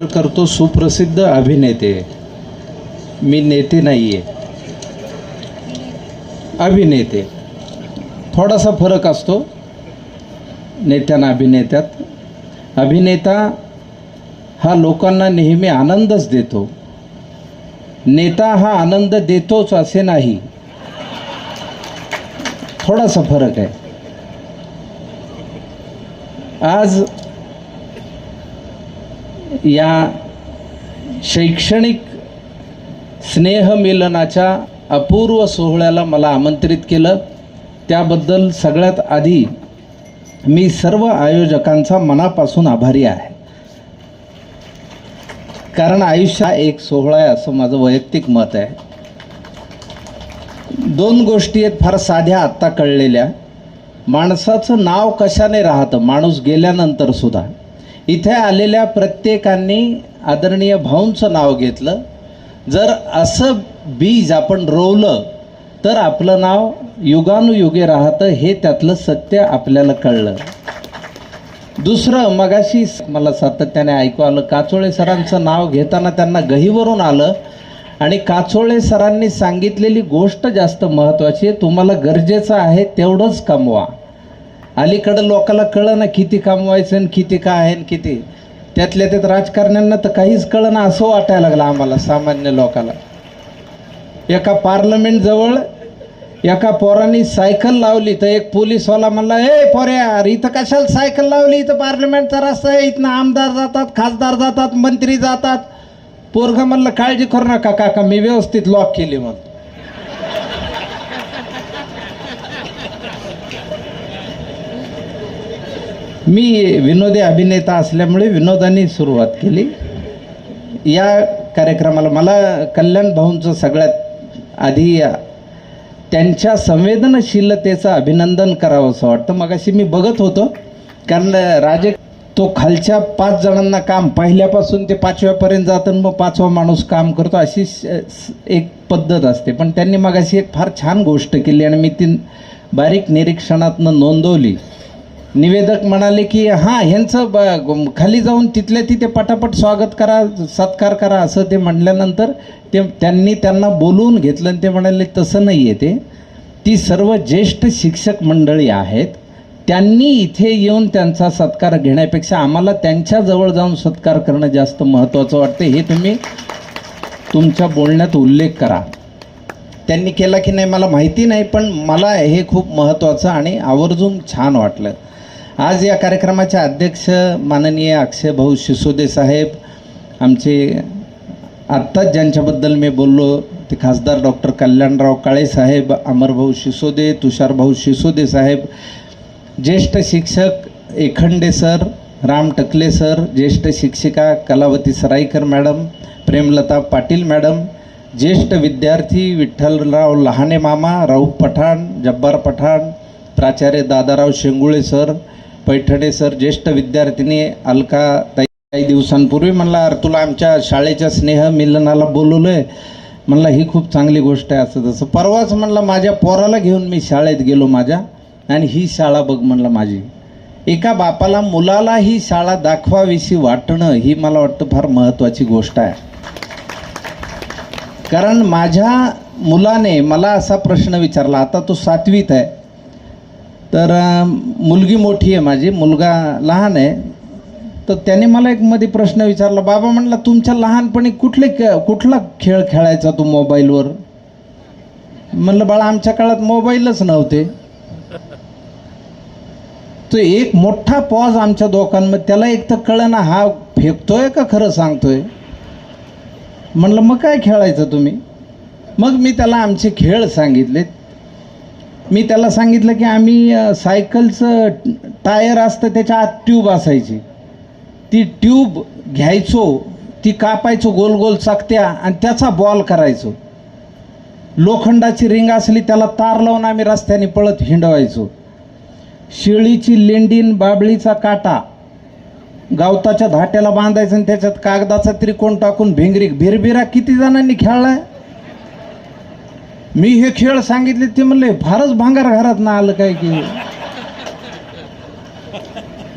करतो सुप्रसिद्ध अभिनेते. मी नेते नाही आहे अभिनेते. थोडासा फरक असतो. नेत्यांना अभिनेत्यात. अभिनेता हा लोकांना नेहमी आनंदच देतो. नेता हा आनंद देतोच असे नाही. थोडासा फरक आहे. आज या शैक्षणिक स्नेहमिलनाच्या अपूर्व सोहळ्याला मला आमंत्रित केलं. त्याबद्दल सगळ्यात आधी मी सर्व आयोजकांचा मनापासून आभारी आहे. कारण आयुष्य हा एक सोहळा आहे असं माझं वैयक्तिक मत आहे. दोन गोष्टी आहेत फार साध्या आत्ता कळलेल्या. माणसाचं नाव कशाने राहतं? माणूस गेल्यानंतर सुद्धा. इथे आलेल्या प्रत्येकांनी आदरणीय भाऊंचं नाव घेतलं. जर असं बीज आपण रोवलं तर आपलं नाव युगानुयुगे राहतं हे त्यातलं सत्य आपल्याला कळलं. दुसरं मगाशी मला सातत्याने ऐकू आलं काचोळे सरांचं नाव घेताना त्यांना गहीवरून आलं. आणि काचोळे सरांनी सांगितलेली गोष्ट जास्त महत्त्वाची आहे तुम्हाला गरजेचं आहे तेवढंच कमवा. अलीकडं लोकाला कळं ना किती कमवायचं आणि किती काय आहे आणि किती. त्यातल्या त्यात राजकारण्यांना तर काहीच कळं ना असं वाटायला लागलं आम्हाला सामान्य लोकाला. एका पार्लमेंट जवळ एका पोरांनी सायकल लावली तर एक पोलीसवाला म्हणला ए पोऱ्या अरे इथं कशाला सायकल लावली? इथं पार्लमेंटचा रस्ता आहे इथनं आमदार जातात खासदार जातात मंत्री जातात. पोरगा म्हणलं काळजी करू नका काका मी व्यवस्थित लॉक केली मग मी विनोदी अभिनेता असल्यामुळे विनोदाने सुरुवात केली. या कार्यक्रमाला मला कल्याण भाऊंचं सगळ्यात आधी त्यांच्या संवेदनशीलतेचं अभिनंदन करावं असं वाटतं. मग अशी मी बघत होतो कारण राजे तो खालच्या पाच जणांना काम पहिल्यापासून ते पाचव्यापर्यंत जातं मग पाचवा माणूस काम करतो अशी एक पद्धत असते. पण त्यांनी मग अशी एक फार छान गोष्ट केली आणि मी ती बारीक निरीक्षणातनं नोंदवली. निवेदक म्हणाले की हां ह्यांचं ब खाली जाऊन तिथल्या तिथे पटापट स्वागत करा सत्कार करा असं ते म्हटल्यानंतर ते त्यांनी त्यांना बोलवून घेतलं आणि ते म्हणाले तसं नाही आहे ते. ती सर्व ज्येष्ठ शिक्षक मंडळी आहेत. त्यांनी इथे येऊन त्यांचा सत्कार घेण्यापेक्षा आम्हाला त्यांच्याजवळ जाऊन सत्कार करणं जास्त महत्त्वाचं वाटतं. हे तुम्ही तुमच्या बोलण्यात उल्लेख करा. त्यांनी केला की नाही मला माहिती नाही पण मला हे खूप महत्त्वाचं आणि आवर्जून छान वाटलं. आज या कार्यक्रमाचे अध्यक्ष माननीय अक्षय भाऊ शिसोदे साहेब आमचे आत्ताच ज्यांच्याबद्दल मी बोललो ते खासदार डॉक्टर कल्याणराव काळे साहेब अमरभाऊ शिसोदे तुषारभाऊ शिसोदे साहेब ज्येष्ठ शिक्षक एखंडे सर राम टकले सर ज्येष्ठ शिक्षिका कलावती सराईकर मॅडम प्रेमलता पाटील मॅडम ज्येष्ठ विद्यार्थी विठ्ठलराव लहाने मामा राऊफ पठाण जब्बार पठाण प्राचार्य दादाराव शेंगुळे सर पैठडे सर ज्येष्ठ विद्यार्थिनी अलका ताई काही दिवसांपूर्वी म्हणला अरे तुला आमच्या शाळेच्या स्नेह मिलनाला बोलवलं आहे म्हणलं ही खूप चांगली गोष्ट आहे असं तसं. परवाच म्हणलं माझ्या पोराला घेऊन मी शाळेत गेलो माझ्या आणि ही शाळा बघ म्हणलं माझी. एका बापाला मुलाला ही शाळा दाखवाविषयी वाटणं ही मला वाटतं फार महत्त्वाची गोष्ट आहे. कारण माझ्या मुलाने मला असा प्रश्न विचारला आता तो सातवीत आहे तर मुलगी मोठी आहे माझी मुलगा लहान आहे. तर त्याने मला एक मध्ये प्रश्न विचारला बाबा म्हणला तुमच्या लहानपणी कुठले खे कुठला खेळ खेळायचा तू मोबाईलवर? म्हणलं बाळा आमच्या काळात मोबाईलच नव्हते. तो एक मोठा पॉज आमच्या दोघांमध्ये त्याला एक तर कळं ना हा फेकतोय का खरं सांगतोय? म्हणलं मग काय खेळायचं तुम्ही? मग मी त्याला आमचे खेळ सांगितले. मी त्याला सांगितलं की आम्ही सायकलचं टायर असतं त्याच्या आत ट्यूब असायची. ती ट्यूब घ्यायचो ती कापायचो गोल गोल चकत्या आणि त्याचा बॉल करायचो. लोखंडाची रिंग असली त्याला तार लावून आम्ही रस्त्याने पळत हिंडवायचो. शिळीची लेंडीन बाबळीचा काटा गावताच्या धाट्याला बांधायचं आणि त्याच्यात कागदाचा त्रिकोण टाकून भिंगरी भिरभिरा किती जणांनी खेळलाय? मी हे खेळ सांगितले ते म्हणले फारच भांगार घरात ना आलं काय की?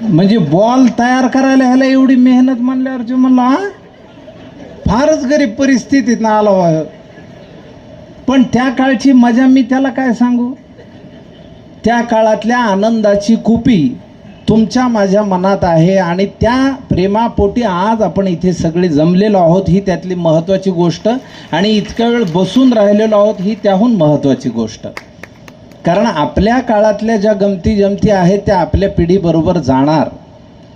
म्हणजे बॉल तयार करायला ह्याला एवढी मेहनत म्हणल्यावर जे म्हणला फारच गरीब परिस्थितीत ना आला होय. पण त्या काळची मजा मी त्याला काय सांगू? त्या काळातल्या आनंदाची कुपी तुमच्या माझ्या मनात आहे आणि त्या प्रेमापोटी आज आपण इथे सगळे जमलेलो आहोत ही त्यातली महत्त्वाची गोष्ट. आणि इतक्या वेळ बसून राहिलेलो आहोत ही त्याहून महत्त्वाची गोष्ट. कारण आपल्या काळातल्या ज्या गमती जमती आहेत त्या आपल्या पिढीबरोबर जाणार.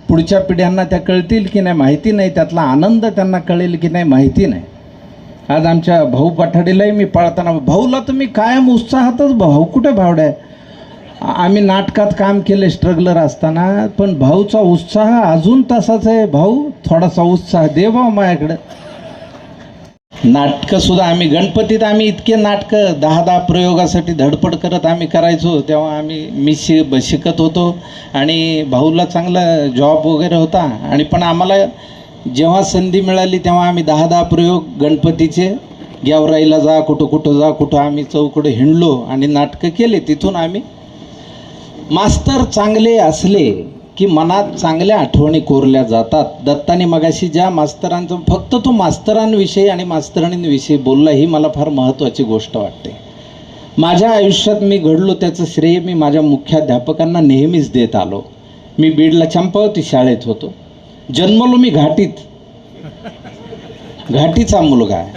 पुढच्या पिढ्यांना त्या कळतील की नाही माहिती नाही त्यातला आनंद त्यांना कळेल की नाही माहिती नाही. आज आमच्या भाऊ पठाडीलाही मी पळताना भाऊला तुम्ही कायम उत्साहातच भाऊ कुठे भावड्या? आम्ही नाटकात काम केले स्ट्रगलर असताना पण भाऊचा उत्साह अजून तसाच आहे भाऊ. थोडासा उत्साह दे भाऊ माझ्याकडं. नाटकं सुद्धा आम्ही गणपतीत आम्ही इतके नाटकं दहा दहा प्रयोगासाठी धडपड करत आम्ही करायचो तेव्हा आम्ही मी शि ब- शिकत होतो. आणि भाऊला चांगला जॉब वगैरे होता. आणि पण आम्हाला जेव्हा संधी मिळाली तेव्हा आम्ही दहा दहा प्रयोग गणपतीचे गेवराईला जा कुठं कुठं जा कुठं आम्ही चौकडं हिंडलो आणि नाटकं केले तिथून आम्ही मास्तर चांगले असले की मनात चांगल्या आठवणी कोरल्या जातात. दत्ताने मगाशी ज्या मास्तरांचं फक्त तो मास्तरांविषयी आणि मास्तरणींविषयी बोलला ही मला फार महत्त्वाची गोष्ट वाटते. माझ्या आयुष्यात मी घडलो त्याचं श्रेय मी माझ्या मुख्याध्यापकांना नेहमीच देत आलो. मी बीडला चंपावती शाळेत होतो. जन्मलो मी घाटीत. घाटीचा मुलगा आहे.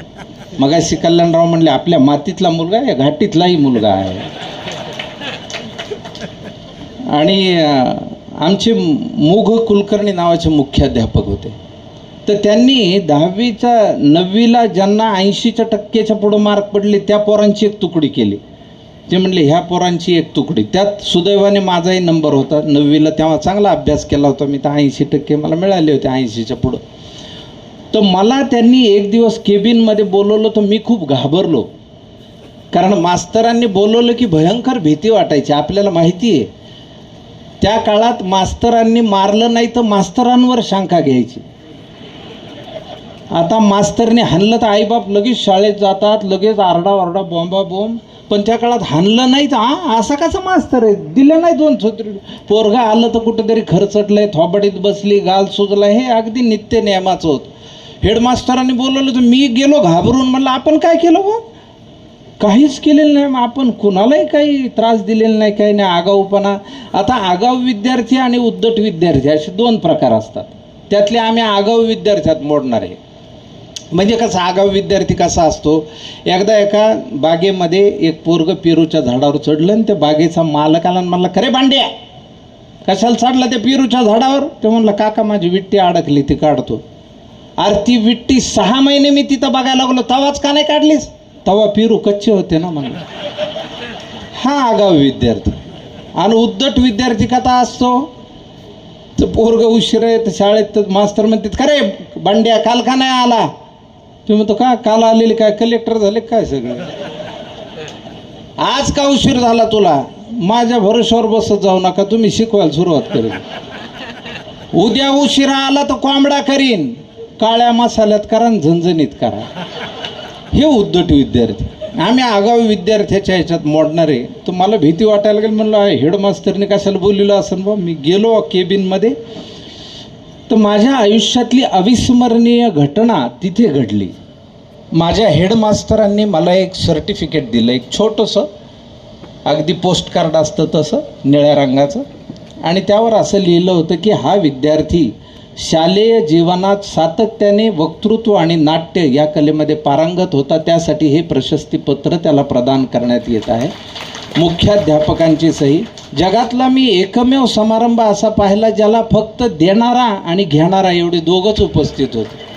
मगाशी कल्याणराव म्हणले आपल्या मातीतला मुलगा आहे घाटीतलाही मुलगा आहे. आणि आमचे मुघ कुलकर्णी नावाचे मुख्याध्यापक होते. तर त्यांनी दहावीच्या नववीला ज्यांना ऐंशीच्या टक्केच्या पुढं मार्क पडले त्या पोरांची एक तुकडी केली. ते म्हणले ह्या पोरांची एक तुकडी. त्यात सुदैवाने माझाही नंबर होता. नववीला तेव्हा चांगला अभ्यास केला होता. मी तर ऐंशी टक्के मला मिळाले होते ऐंशीच्या पुढं. तर मला त्यांनी एक दिवस केबिनमध्ये बोलवलं तर मी खूप घाबरलो. कारण मास्तरांनी बोलवलं की भयंकर भीती वाटायची. आपल्याला माहिती आहे त्या काळात मास्तरांनी मारलं नाही तर मास्तरांवर शंका घ्यायची. आता मास्तरने हाणलं तर आईबाप लगेच शाळेत जातात लगेच आरडा ओरडा बॉम्बा बॉम्ब. पण त्या काळात हाणलं नाही तर हा असा कसा मास्तर आहे? दिलं नाही दोन छत्री. पोरगा आलं तर कुठंतरी खरचटलंय थोबाडीत बसली गाल सुजला हे अगदी नित्य नियमाचं होतं. हेडमास्टरांनी बोलवलं तर मी गेलो घाबरून म्हणलं आपण काय केलं बा काहीच केलेलं नाही. मग आपण कुणालाही काही त्रास दिलेला नाही काही नाही. आगाऊपणा. आता आगाऊ विद्यार्थी आणि उद्धट विद्यार्थी असे दोन प्रकार असतात. त्यातले आम्ही आगाऊ विद्यार्थ्यात मोडणार आहे. म्हणजे कसा आगाऊ विद्यार्थी कसा असतो? एकदा एका बागेमध्ये एक पोरग पेरूच्या झाडावर चढलं आणि त्या बागेचा मालकाला म्हणला खरे भांड्या कशाला चढला त्या पेरूच्या झाडावर? ते म्हणलं काका माझी विट्टी अडकली ती काढतो. अरे ती विट्टी सहा महिने मी तिथं बघायला लागलो तवाच का नाही काढलीस? तवा पिरू कच्चे होते ना म्हणलं हा आगाऊ विद्यार्थी. आणि उद्धट विद्यार्थी कथा असतो? तर पोरग उशीर आहे तर शाळेत तर मास्तर म्हणतात खरे बंड्या काल का नाही आला. तुम्ही म्हणतो का काल आलेले काय कलेक्टर झाले काय सगळे? आज का उशीर झाला तुला? माझ्या भरोश्यावर बसत जाऊ नका तुम्ही शिकवायला सुरुवात करेल उद्या उशिरा आला तर कोंबडा करीन. काळ्या मसाल्यात करा झणझणीत करा. हे उद्धट विद्यार्थी. आम्ही आगाऊ विद्यार्थ्याच्या ह्याच्यात मोडणार आहे. तर मला भीती वाटायला गेली म्हणलं हेडमास्तरने कशाला बोललेलं असं बा? मी गेलो केबिनमध्ये. तर माझ्या आयुष्यातली अविस्मरणीय घटना तिथे घडली. माझ्या हेडमास्तरांनी मला एक सर्टिफिकेट दिलं. एक छोटंसं अगदी पोस्ट कार्ड असतं तसं निळ्या रंगाचं. आणि त्यावर असं लिहिलं होतं की हा विद्यार्थी शालेय जीवनात सातत्याने वक्तृत्व आणि नाट्य या कलेमध्ये पारंगत होता त्यासाठी हे प्रशस्तीपत्र त्याला प्रदान करण्यात येत आहे. मुख्याध्यापकांची सही. जगातला मी एकमेव समारंभ असा पाहिला ज्याला फक्त देणारा आणि घेणारा एवढे दोघंच उपस्थित होते.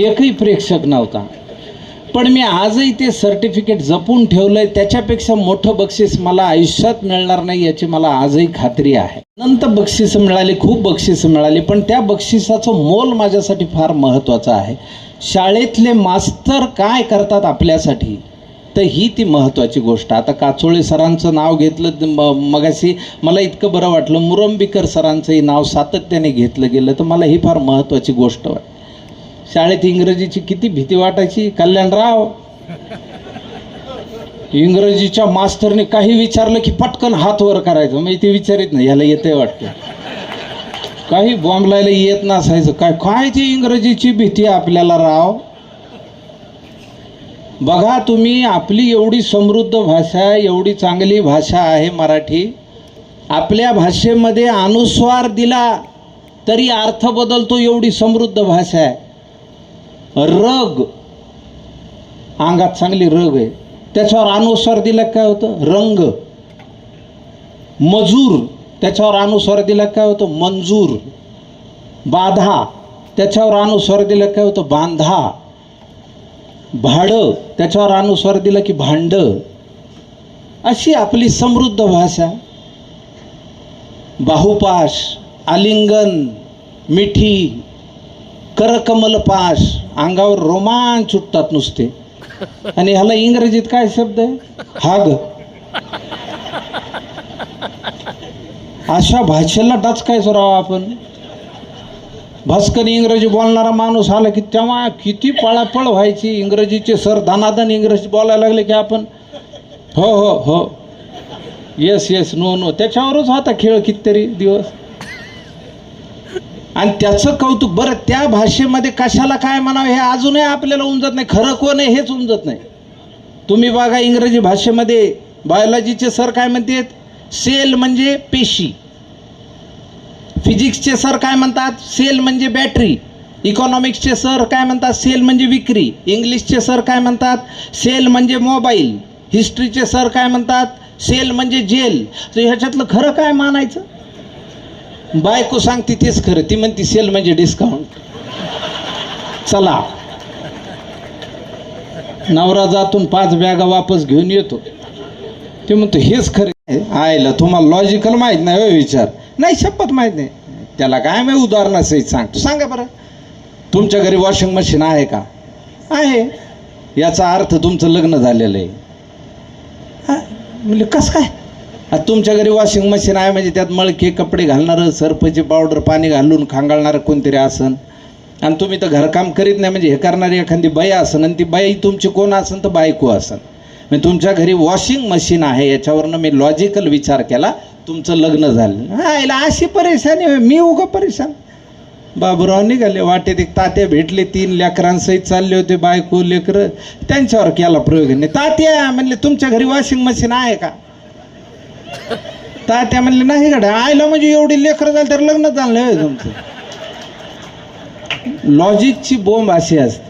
एकही प्रेक्षक नव्हता. पण मी आजही ते सर्टिफिकेट जपून ठेवलंय. त्याच्यापेक्षा मोठं बक्षीस मला आयुष्यात मिळणार नाही याची मला आजही खात्री आहे. अनंत बक्षिसं मिळाली खूप बक्षिसं मिळाली पण त्या बक्षिसाचं मोल माझ्यासाठी फार महत्त्वाचं आहे. शाळेतले मास्तर काय करतात आपल्यासाठी? तर ही ती महत्त्वाची गोष्ट. आता काचोळे सरांचं नाव घेतलं म मगाशी मला इतकं बरं वाटलं. मुरंबीकर सरांचंही नाव सातत्याने घेतलं गेलं तर मला ही फार महत्त्वाची गोष्ट वाटते. शाळेत इंग्रजीची किती भीती वाटायची? कल्याणराव. इंग्रजीच्या मास्तरने काही विचारलं की पटकन हात वर करायचं. म्हणजे ते विचारित नाही ह्याला येतंय वाटतं. काही बॉम्बलायला येत नसायचं. काय काय ती इंग्रजीची भीती आपल्याला राव? बघा तुम्ही आपली एवढी समृद्ध भाषा आहे एवढी चांगली भाषा आहे मराठी. आपल्या भाषेमध्ये अनुस्वार दिला तरी अर्थ बदलतो एवढी समृद्ध भाषा आहे. रग. अंगात चांगली रग आहे. त्याच्यावर अनुस्वार दिला काय होतं? रंग. मजूर. त्याच्यावर अनुस्वार दिला काय होतं? मंजूर. बाधा. त्याच्यावर अनुस्वार दिला काय होतं? बांधा. भाडं. त्याच्यावर अनुस्वार दिला की भांड. अशी आपली समृद्ध भाषा. बाहुपाश आलिंगन मिठी करकमलपाश अंगावर रोमांच उठतात नुसते. आणि ह्याला इंग्रजीत काय शब्द आहे? हाग. अशा भाषेला डचकायचो राव आपण. भास्कर इंग्रजी बोलणारा माणूस आला की तेव्हा किती पळापळ व्हायची. इंग्रजीचे सर धनाधन इंग्रजी बोलायला लागले की आपण हो हो हो. येस येस नो नो त्याच्यावरच होता खेळ कितीतरी दिवस. आणि त्याचं कौतुक बरं त्या भाषेमध्ये कशाला काय म्हणावं हे अजूनही आपल्याला उमजत नाही. खरं कोण आहे हेच उमजत नाही. तुम्ही बघा इंग्रजी भाषेमध्ये बायोलॉजीचे सर काय म्हणतात? सेल म्हणजे पेशी. फिजिक्सचे सर काय म्हणतात? सेल म्हणजे बॅटरी. इकॉनॉमिक्सचे सर काय म्हणतात? सेल म्हणजे विक्री. इंग्लिशचे सर काय म्हणतात? सेल म्हणजे मोबाईल. हिस्ट्रीचे सर काय म्हणतात? सेल म्हणजे जेल. तर ह्याच्यातलं खरं काय मानायचं? बायको सांगते तेच खरं. ती म्हणते सेल म्हणजे डिस्काउंट चला. नवरा जातून पाच बॅगा वापस घेऊन येतो. ते म्हणतो हेच खरं आयला तुम्हाला लॉजिकल माहीत नाही हो विचार. नाही शपथ माहीत नाही. त्याला काय मी उदाहरणासहित सांगतो? सांगा बरं. तुमच्या घरी वॉशिंग मशीन आहे का? आहे. याचा अर्थ तुमचं लग्न झालेलं आहे. हा, म्हणजे कसं काय? तुमच्या घरी वॉशिंग मशीन आहे म्हणजे त्यात मळके कपडे घालणारं सरपची पावडर पाणी घालून खांगाळणारं कोणतरी असन आणि तुम्ही तर घरकाम करीत नाही म्हणजे हे करणारी एखादी बाई असन आणि ती बाई तुमची कोण असन तर बायको असन म्हणजे तुमच्या घरी वॉशिंग मशीन आहे याच्यावरनं मी लॉजिकल विचार केला तुमचं लग्न झालं. हा याला अशी परेशानी होय. मी उगा परेशान. बाबूराव निघाले वाटेत एक तात्या भेटले तीन लेकरांसहित चालले होते बायको लेकरं. त्यांच्यावर केला प्रयोग. नाही तात्या म्हणले तुमच्या घरी वॉशिंग मशीन आहे का? तात्या म्हणले नाही गड्या आयला म्हणजे एवढी लेकरं झाली तर लग्न चाललं तुमचं. लॉजिकची बोंब अशी असते.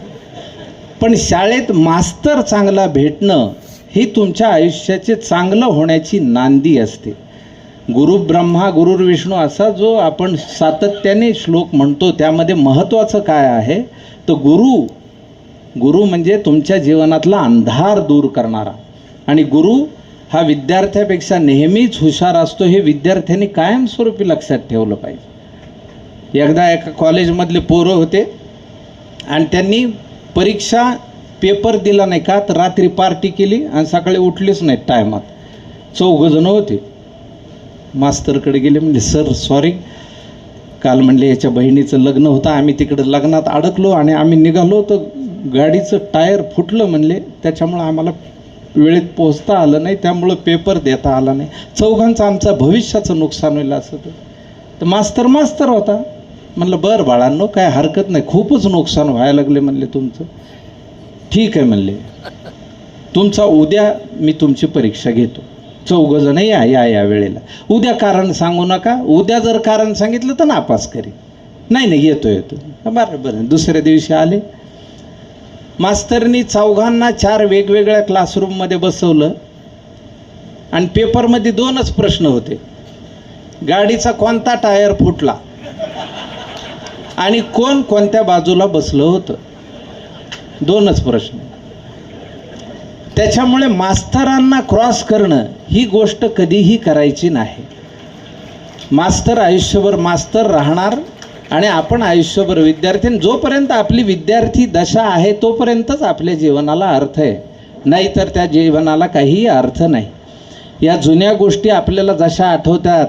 पण शाळेत मास्तर चांगला भेटणं ही तुमच्या आयुष्याचे चांगलं होण्याची नांदी असते. गुरु ब्रह्मा गुरुर विष्णू असा जो आपण सातत्याने श्लोक म्हणतो त्यामध्ये महत्त्वाचं काय आहे? तर गुरु गुरु म्हणजे तुमच्या जीवनातला अंधार दूर करणारा. आणि गुरु हा विद्यार्थ्यापेक्षा नेहमीच हुशार असतो हे विद्यार्थ्यांनी कायमस्वरूपी लक्षात ठेवलं पाहिजे. एकदा एका कॉलेजमधले पोरं होते आणि त्यांनी परीक्षा पेपर दिला नाही का तर रात्री पार्टी केली आणि सकाळी उठलीच नाही टायमात. चौघजणं होते. मास्तरकडे गेले म्हणजे सर सॉरी काल म्हणले याच्या बहिणीचं लग्न होतं. आम्ही तिकडं लग्नात अडकलो आणि आम्ही निघालो तर गाडीचं टायर फुटलं म्हणले. त्याच्यामुळं आम्हाला वेळेत पोहोचता आलं नाही त्यामुळं पेपर देता आला नाही. चौघांचं आमचं भविष्याचं नुकसान होईल असं तर तर मास्तर मास्तर होता. म्हणलं बरं बाळांनो काय हरकत नाही. खूपच नुकसान व्हायला लागले म्हणले तुमचं. ठीक आहे म्हणले. तुमचा उद्या मी तुमची परीक्षा घेतो. चौघजण या या या वेळेला. उद्या कारण सांगू नका. उद्या जर कारण सांगितलं तर नापास करी नाही नाही येतो येतो. बरं बरं. दुसऱ्या दिवशी आले. मास्तरनी चौघांना चार वेगवेगळ्या क्लासरूममध्ये बसवलं. आणि पेपरमध्ये दोनच प्रश्न होते. गाडीचा कोणता टायर फुटला? आणि कोण कोणत्या बाजूला बसलं होतं? दोनच प्रश्न. त्याच्यामुळे मास्तरांना क्रॉस करणं ही गोष्ट कधीही करायची नाही. मास्तर आयुष्यभर मास्तर राहणार आणि आपण आयुष्यभर विद्यार्थी जोपर्यंत आपली विद्यार्थी दशा आहे तोपर्यंतच आपल्या जीवनाला अर्थ आहे. नाहीतर त्या जीवनाला काहीही अर्थ नाही. या जुन्या गोष्टी आपल्याला जशा आठवतात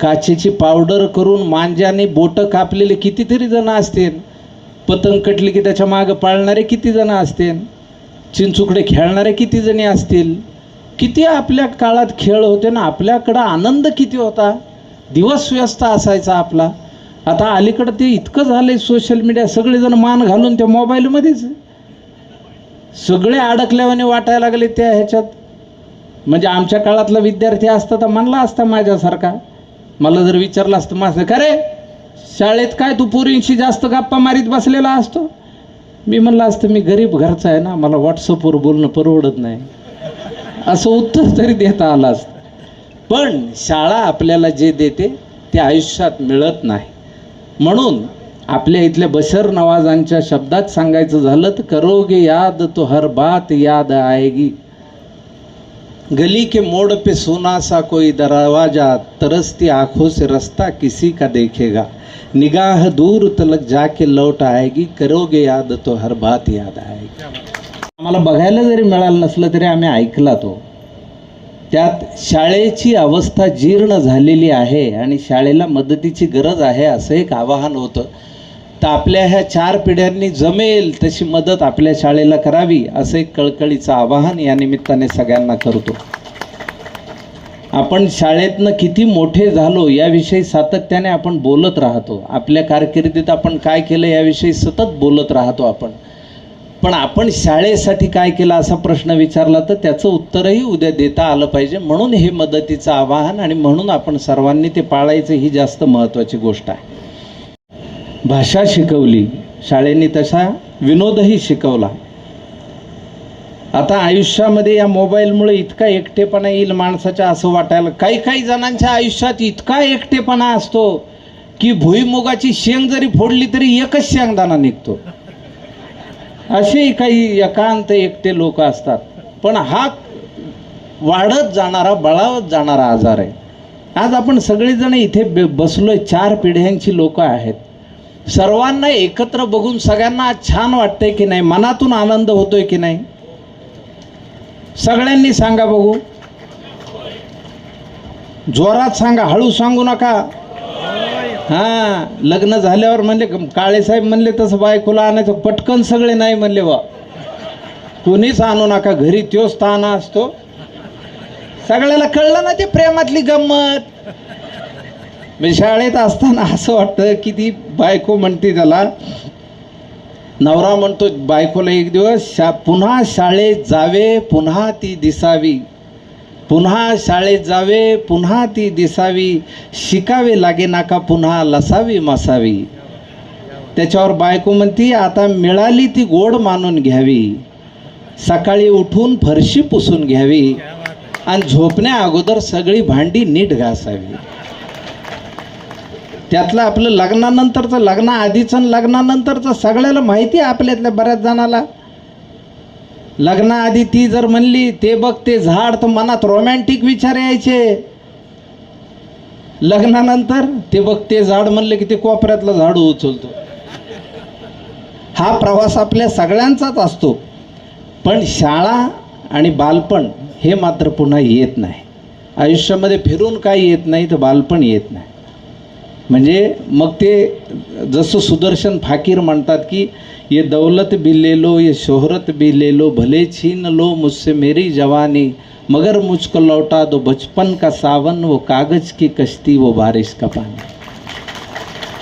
काचेची पावडर करून मांजाने बोटं कापलेले कितीतरी जणं असतील पतंग कटली की त्याच्या मागं पाळणारे किती जणं असतील चिंचुकडे खेळणारे किती जणी असतील किती आपल्या काळात खेळ होते ना आपल्याकडं आनंद किती होता. दिवस व्यस्त असायचा आपला. आता अलीकडं ते इतकं झालंय सोशल मीडिया सगळेजण मान घालून त्या मोबाईलमध्येच सगळे अडकल्यावाने वाटायला लागले त्या ह्याच्यात. म्हणजे आमच्या काळातला विद्यार्थी असता तर म्हणला असता माझ्यासारखा. मला जर विचारलं असतं माझं का रे शाळेत काय तू पोरींशी जास्त गप्पा मारीत बसलेला असतो? मी म्हणलं असतं मी गरीब घरचा आहे ना मला व्हॉट्सअपवर बोलणं परवडत नाही. असं उत्तर तरी देता आलं असतं. पण शाळा आपल्याला जे देते ते आयुष्यात मिळत नाही. म्हणून आपल्या इथल्या बशर नवाजांच्या शब्दात सांगायचं झालं तर करोगे याद तो हर बात याद आएगी. गली के मोड़ पे सोना सा कोई दरवाजा तरसती आंखों से रास्ता किसी का देखेगा। निगाह दूर तलक जाके लौट आएगी करोगे याद तो हर बात याद आएगी। आम्हाला बघायला जरी मिळालं नसलं तरी आम्ही ऐकला तो. त्यात शाळेची अवस्था जीर्ण झालेली आहे आणि शाळेला मदतीची गरज आहे असं एक आवाहन होतं. तर आपल्या ह्या चार पिढ्यांनी जमेल तशी मदत आपल्या शाळेला करावी असं एक कळकळीचं आवाहन या निमित्ताने सगळ्यांना करतो. आपण शाळेतनं किती मोठे झालो याविषयी सातत्याने आपण बोलत राहतो. आपल्या कारकिर्दीत आपण काय केलं याविषयी सतत बोलत राहतो आपण. पण आपण शाळेसाठी काय केलं असा प्रश्न विचारला तर त्याचं उत्तरही उद्या देता आलं पाहिजे. म्हणून हे मदतीचं आवाहन आणि म्हणून आपण सर्वांनी ते पाळायचं ही जास्त महत्त्वाची गोष्ट आहे. भाषा शिकवली शाळेने तसा विनोदही शिकवला. आता आयुष्यामध्ये या मोबाईलमुळे इतका एकटेपणा येईल माणसाच्या असं वाटायला काही काही जणांच्या आयुष्यात इतका एकटेपणा असतो की भुईमुगाची शेंग जरी फोडली तरी एकच शेंगदाणा निघतो. असेही काही एकांत एकटे लोक असतात. पण हा वाढत जाणारा बळावत जाणारा आजार आहे. आज आपण सगळेजण इथे बे- बसलोय चार पिढ्यांची लोक आहेत. सर्वांना एकत्र बघून सगळ्यांना छान वाटतंय की नाही? मनातून आनंद होतोय की नाही? सगळ्यांनी सांगा बघू. जोरात सांगा हळू सांगू नका. हा लग्न झाल्यावर म्हणले काळेसाहेब म्हणले तसं बायकोला आणायचं पटकन सगळे नाही म्हणले वा कोणीच आणू नका घरी त्योच ताना असतो. सगळ्याला कळलं ना ते प्रेमातली गंमत. मी शाळेत असताना असं वाटतं की ती बायको म्हणते त्याला नवरा म्हणतो बायकोला एक दिवस शा पुन्हा शाळेत जावे पुन्हा ती दिसावी. पुन्हा शाळेत जावे पुन्हा ती दिसावी शिकावे लागे नाका पुन्हा लसावी मसावी. त्याच्यावर बायको म्हणती आता मिळाली ती गोड मानून घ्यावी. सकाळी उठून फरशी पुसून घ्यावी आणि झोपण्या अगोदर सगळी भांडी नीट घासावी. त्यातलं आपलं लग्नानंतरचं लग्नाआधीचं लग्नानंतरचं सगळ्याला माहिती आहे आपल्यातल्या बऱ्याच जणाला. लग्नाआधी ती जर म्हणली ते बघ ते झाड तर मनात रोमॅन्टिक विचार यायचे. लग्नानंतर ते बघ ते झाड म्हणलं की ते कोपऱ्यातलं झाड उचलतो. हा प्रवास आपल्या सगळ्यांचाच असतो. पण शाळा आणि बालपण हे मात्र पुन्हा येत नाही. आयुष्यामध्ये फिरून काही येत नाही तर बालपण येत नाही. म्हणजे मग ते जसं सुदर्शन फाकीर म्हणतात की ये दौलत भी ले लो ये शोहरत भी ले लो भले छीन लो मुझसे मेरी जवानी मगर मुझको लौटा दो बचपन का सावन वो कागज की कश्ती वो बारिश का पाणी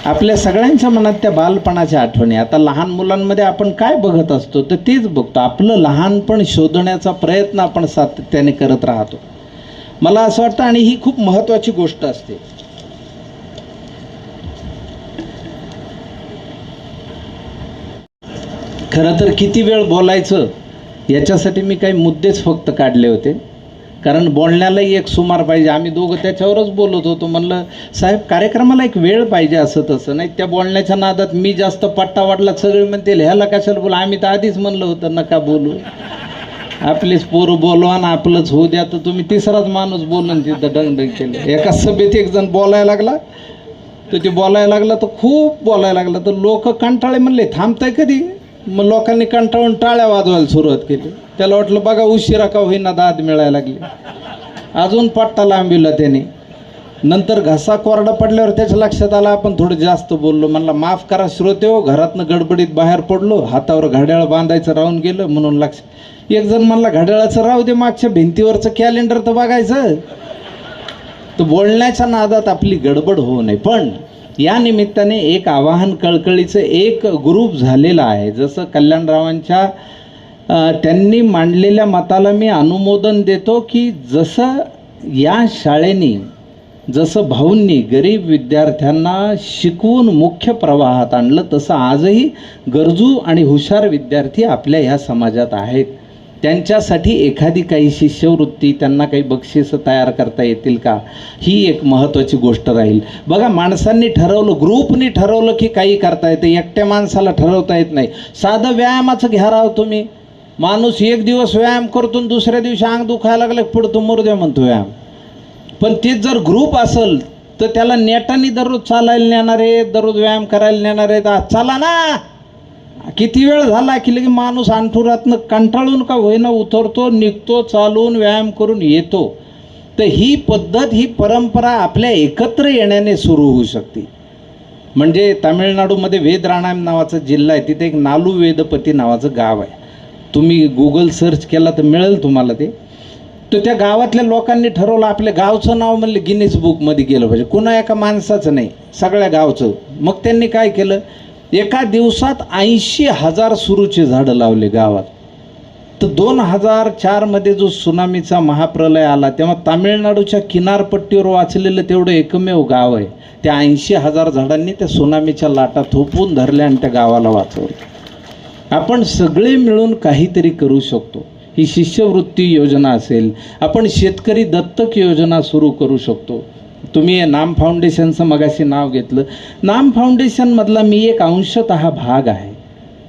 आपल्या सगळ्यांच्या मनात त्या बालपणाच्या आठवणी. आता लहान मुलांमध्ये आपण काय बघत असतो तर तेच बघतो. आपलं लहानपण शोधण्याचा प्रयत्न आपण सातत्याने करत राहतो. मला असं वाटतं आणि ही खूप महत्त्वाची गोष्ट असते. खरं तर किती वेळ बोलायचं याच्यासाठी मी काही मुद्देच फक्त काढले होते. कारण बोलण्यालाही एक सुमार पाहिजे. आम्ही दोघं त्याच्यावरच बोलत होतो. म्हणलं साहेब कार्यक्रमाला एक वेळ पाहिजे असं तसं. नाही त्या बोलण्याच्या नादात मी जास्त पट्टा वाटला सगळे म्हणते ह्याला कशाला बोला? आम्ही तर आधीच म्हणलं होतं नका बोलू. आपलेच पोरं बोलवा ना आपलंच होऊ द्या. तर तुम्ही तिसराच माणूस बोलून तिथं डंगडंग केलं. एका सभेत एक जण बोलायला लागला. तर ते बोलायला लागला तर खूप बोलायला लागला. तर लोक कंटाळे म्हणले थांबताय कधी? मग लोकांनी कंटाळून टाळ्या वाजवायला सुरुवात केली. त्याला वाटलं बघा उशिरा का होईना दाद मिळायला लागली. अजून पट्टा लांबिवला त्याने. नंतर घसा कोरडा पडल्यावर त्याच्या लक्षात आलं आपण थोडं जास्त बोललो. म्हणला माफ करा श्रोते हो घरातनं गडबडीत बाहेर पडलो हातावर घड्याळ बांधायचं राहून गेलं म्हणून लक्ष. एक जण म्हणला घड्याळाचं राहू दे मागच्या भिंतीवरचं कॅलेंडर तर बघायचं. तर बोलण्याच्या नादात आपली गडबड होऊ नये. पण या निमित्ताने एक आवाहन कळकळीचं एक ग्रुप झालेलं आहे. जसं कल्याणरावांच्या त्यांनी मांडलेल्या मताला मी अनुमोदन देतो की जसं या शाळेनी जसं भाऊंनी गरीब विद्यार्थ्यांना शिकवून मुख्य प्रवाहात आणलं तसं आजही गरजू आणि हुशार विद्यार्थी आपल्या ह्या समाजात आहेत. त्यांच्यासाठी एखादी काही शिष्यवृत्ती त्यांना काही बक्षिसं तयार करता येतील का? ही एक महत्त्वाची गोष्ट राहील. बघा माणसांनी ठरवलं ग्रुपनी ठरवलं की काही करता येतं. एकट्या माणसाला ठरवता येत नाही. साधं व्यायामाचं घ्या राव तुम्ही. माणूस एक दिवस व्यायाम करतो दुसऱ्या दिवशी अंग दुखायला लागलं पुढं तो मरू म्हणतो व्यायाम. पण तेच जर ग्रुप असेल तर त्याला नेटाने दररोज चालायला नेणार आहे दररोज व्यायाम करायला नेणार आहेत. आ, चला ना! किती वेळ झाला की लगे माणूस अंठुरातनं कंटाळून का होईना उतरतो निघतो चालून व्यायाम करून येतो. तर ही पद्धत ही परंपरा आपल्या एकत्र येण्याने सुरू होऊ शकते. म्हणजे तामिळनाडूमध्ये वेदराणायम नावाचा जिल्हा आहे तिथे एक नालू वेदपती नावाचं गाव आहे. तुम्ही गुगल सर्च केला तर मिळेल तुम्हाला ते. तर त्या गावातल्या लोकांनी ठरवलं आपल्या गावचं नाव म्हणलं गिनीज बुकमध्ये गेलं पाहिजे. कुणा एका माणसाचं नाही सगळ्या गावचं. मग त्यांनी काय केलं? एका दिवसात ऐंशी हजार सुरूचे झाडं लावले गावात. तर दोन हजार चारमध्ये जो सुनामीचा महाप्रलय आला तेव्हा तामिळनाडूच्या किनारपट्टीवर वाचलेलं तेवढं एकमेव गाव आहे. त्या ऐंशी हजार झाडांनी त्या सुनामीच्या लाटा थोपवून धरल्या आणि त्या गावाला वाचवलं. आपण सगळे मिळून काहीतरी करू शकतो. ही शिष्यवृत्ती योजना असेल आपण शेतकरी दत्तक योजना सुरू करू शकतो. तुम्ही नाम फाउंडेशनचं मगाशी नाव घेतलं. नाम फाउंडेशनमधला मी एक अंशतः भाग आहे.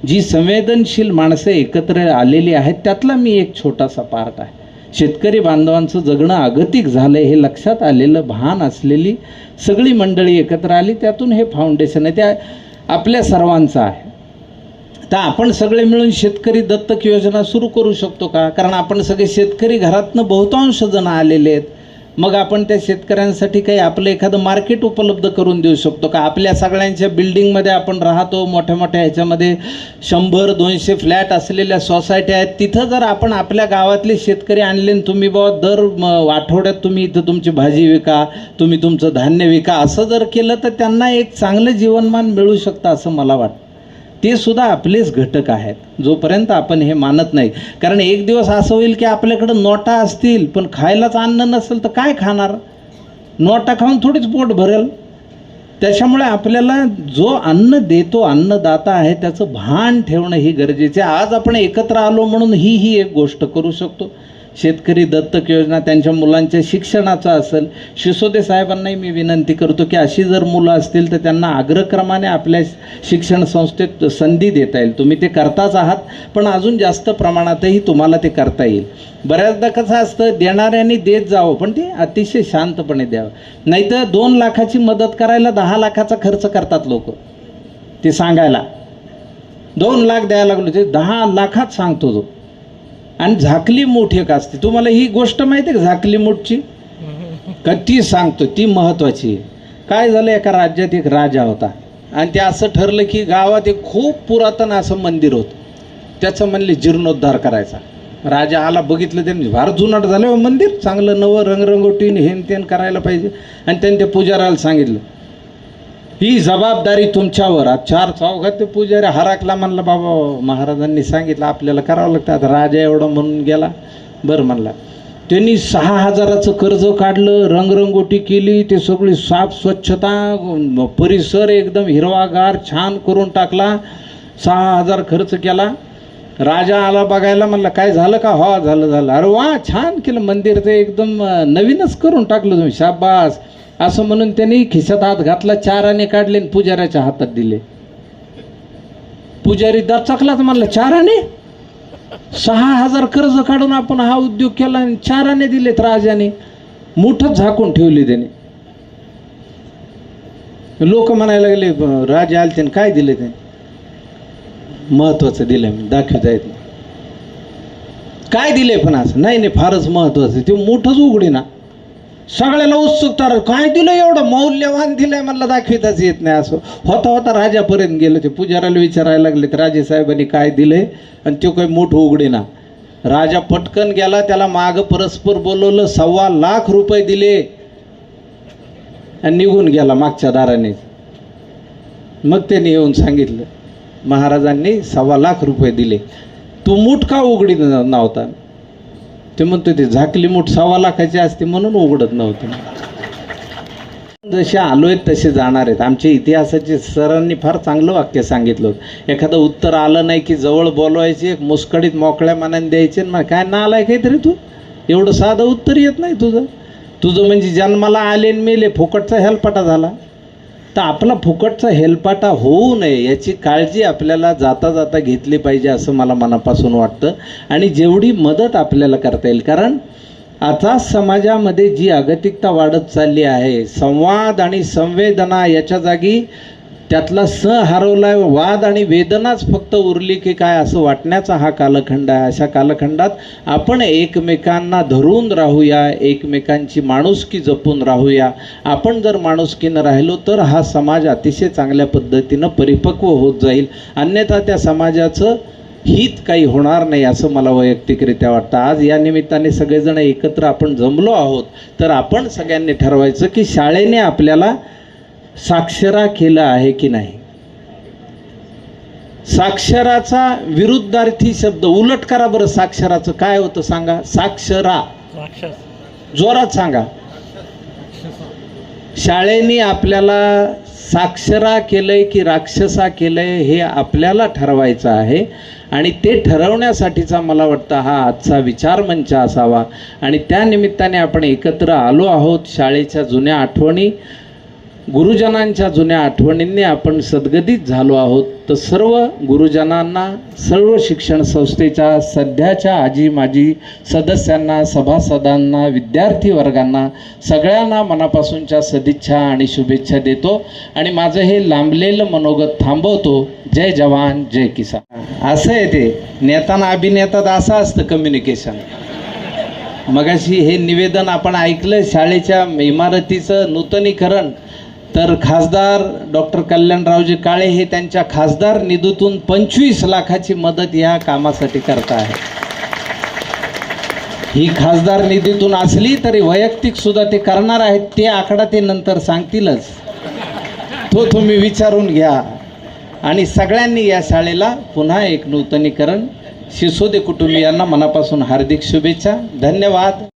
जी संवेदनशील माणसं एकत्र आलेली आहेत त्यातला मी एक छोटासा पार्ट आहे. शेतकरी बांधवांचं जगणं अगतिक झालं हे लक्षात आलेलं भान असलेली सगळी मंडळी एकत्र आली त्यातून हे फाउंडेशन आहे. त्या आपल्या सर्वांचं आहे. तर आपण सगळे मिळून शेतकरी दत्तक योजना सुरू करू शकतो का? कारण आपण सगळे शेतकरी घरातनं बहुतांश जण आलेले आहेत. मग आपण त्या शेतकऱ्यांसाठी काही आपलं एखादं मार्केट उपलब्ध करून देऊ शकतो का? आपल्या सगळ्यांच्या बिल्डिंगमध्ये आपण राहतो मोठ्या मोठ्या ह्याच्यामध्ये शंभर दोनशे फ्लॅट असलेल्या सोसायट्या आहेत. तिथं जर आपण आपल्या गावातले शेतकरी आणले तुम्ही बाबा दर आठवड्यात तुम्ही इथं तुमची भाजी विका तुम्ही तुमचं धान्य विका असं जर केलं तर त्यांना एक चांगलं जीवनमान मिळू शकतं असं मला वाटतं. ते सुद्धा आपलेच घटक आहेत. जोपर्यंत आपण हे मानत नाही. कारण एक दिवस असं होईल की आपल्याकडं नोटा असतील पण खायलाच अन्न नसेल तर काय खाणार? नोटा खाऊन थोडीच पोट भरेल. त्याच्यामुळे आपल्याला जो अन्न देतो अन्नदाता आहे त्याचं भान ठेवणं ही गरजेचं आहे. आज आपण एकत्र आलो म्हणून ही ही एक गोष्ट करू शकतो. शेतकरी दत्तक योजना त्यांच्या मुलांच्या शिक्षणाचं असेल शिसोदे साहेबांनाही मी विनंती करतो की अशी जर मुलं असतील तर त्यांना अग्रक्रमाने आपल्या शिक्षण संस्थेत संधी देता येईल. तुम्ही ते करताच आहात पण अजून जास्त प्रमाणातही तुम्हाला ते करता येईल. बऱ्याचदा कसं असतं देणाऱ्यांनी देत जावं पण ते अतिशय शांतपणे द्यावं. नाहीतर दोन लाखाची मदत करायला दहा लाखाचा खर्च करतात लोक. ते सांगायला. दोन लाख द्यायला लागलो ते दहा लाखात सांगतो तो. आणि झाकली मूठ एक असते. तुम्हाला ही गोष्ट माहिती आहे का झाकली मूठची? का ती सांगतो ती महत्त्वाची आहे. काय झालं एका राज्यात एक राजा होता. आणि ते असं ठरलं की गावात एक खूप पुरातन असं मंदिर होतं. त्याचं म्हणले जीर्णोद्धार करायचा. राजा आला बघितलं त्यांनी फार जुनाट झालं हो मंदिर. चांगलं नवं रंगरंगोटीन हेन तेन करायला पाहिजे. आणि त्यांनी त्या पुजाराला सांगितलं ही जबाबदारी तुमच्यावर. आज चार चौघात ते पुजारी हराकला म्हणलं बाबा महाराजांनी सांगितलं आपल्याला करावं लागतं. आता राजा एवढं म्हणून गेला. बरं म्हणला. त्यांनी सहा हजाराचं कर्ज काढलं रंगरंगोटी केली ते सगळी साफ स्वच्छता परिसर एकदम हिरवागार छान करून टाकला. सहा हजार खर्च केला. राजा आला बघायला म्हणला काय झालं का? हो झालं झालं. अरे वा छान केलं. मंदिर ते एकदम नवीनच करून टाकलं तुम्ही. शाबास. असं म्हणून त्यांनी खिशात हात घातला चार आणे काढले आणि पुजाऱ्याच्या हातात दिले. पुजारी दचकलाच म्हणला चार आणे सहा हजार कर्ज काढून आपण हा उद्योग केला आणि चार आणे दिलेत राजाने. मोठं झाकून ठेवली त्याने. लोक म्हणायला लागले राजा आले त्याने काय दिले ते? महत्वाचं दिलं मी दाखवता येत नाही. काय दिले पण असं? नाही नाही फारच महत्वाचं ते मोठंच उघडे ना. सगळ्याला उत्सुकता काय दिलं एवढं? मौल्यवान दिलंय मला दाखविताच येत नाही असं. होता होता राजापर्यंत गेलं ते पुजाऱ्याला विचारायला लागले तर राजे साहेबांनी काय दिलंय? आणि तो काही मोठं उघडे ना राजा पटकन गेला त्याला माग परस्पर बोलवलं सव्वा लाख रुपये दिले. आणि निघून गेला मागच्या दाराने. मग त्यांनी येऊन सांगितलं महाराजांनी सव्वा लाख रुपये दिले. तू मूठ का उघडी नव्हता. ते म्हणतो ते झाकली मूठ सव्वा लाखाची असते म्हणून उघडत नव्हतं. जसे आलो आहेत तसे जाणार आहेत. आमच्या इतिहासाचे सरांनी फार चांगलं वाक्य सांगितलं होतं. एखादं उत्तर आलं नाही की जवळ बोलवायचे मुस्कडीत मोकळ्या मनाने द्यायचे आणि मग काय ना आलाय काहीतरी तू? एवढं साधं उत्तर येत नाही तुझं. तुझं म्हणजे जन्माला आले आणि मेले फुकटचा हेलपाटा झाला. तर आपला फुकटचा हेलपाटा होऊ नये याची काळजी आपल्याला जाता जाता घेतली पाहिजे असं मला मनापासून वाटतं. आणि जेवढी मदत आपल्याला करता येईल कारण आता समाजामध्ये जी अगतिकता वाढत चालली आहे संवाद आणि संवेदना याच्या जागी त्यातला स हरवलाय वाद आणि वेदनाच फक्त उरली की काय असं वाटण्याचा हा कालखंड आहे. अशा कालखंडात आपण एकमेकांना धरून राहूया एकमेकांची माणुसकी जपून राहूया. आपण जर माणुसकीनं राहिलो तर हा समाज अतिशय चांगल्या पद्धतीनं परिपक्व होत जाईल. अन्यथा त्या समाजाचं हित काही होणार नाही असं मला वैयक्तिकरित्या वाटतं. आज या निमित्ताने सगळेजण एकत्र आपण जमलो आहोत तर आपण सगळ्यांनी ठरवायचं की शाळेने आपल्याला साक्षरा केलं आहे की नाही? साक्षराचा विरुद्धार्थी शब्द उलट करा बरं साक्षराचं. काय होतं सांगा? साक्षरा. जोरात सांगा. शाळेने आपल्याला साक्षरा केलंय की राक्षसा केलंय हे आपल्याला ठरवायचं आहे आणि ते ठरवण्यासाठीचा मला वाटतं हा आजचा विचारमंच असावा. आणि त्या निमित्ताने आपण एकत्र आलो आहोत शाळेच्या जुन्या आठवणी गुरुजनांच्या जुन्या आठवणींनी आपण सद्गतीत झालो आहोत तर सर्व गुरुजनांना सर्व शिक्षण संस्थेच्या सध्याच्या आजी माजी सदस्यांना सभासदांना विद्यार्थी वर्गांना सगळ्यांना मनापासूनच्या सदिच्छा आणि शुभेच्छा देतो. आणि माझं हे लांबलेलं मनोगत थांबवतो. जय जवान जय किसान. असं आहे ते. नेताना अभिनेतात असं असतं कम्युनिकेशन मगाशी हे निवेदन आपण ऐकलं शाळेच्या इमारतीचं नूतनीकरण तर खासदार डॉक्टर कल्याणरावजी काळे हे त्यांच्या खासदार निधीतून पंचवीस लाखाची मदत या कामासाठी करत आहे ही खासदार निधीतून असली तरी वैयक्तिक सुद्धा ते करणार आहेत ते आकडा ते नंतर सांगतीलच. तो तुम्ही विचारून घ्या. आणि सगळ्यांनी या शाळेला पुन्हा एक नूतनीकरण शिसोदे कुटुंबियांना मनापासून हार्दिक शुभेच्छा. धन्यवाद.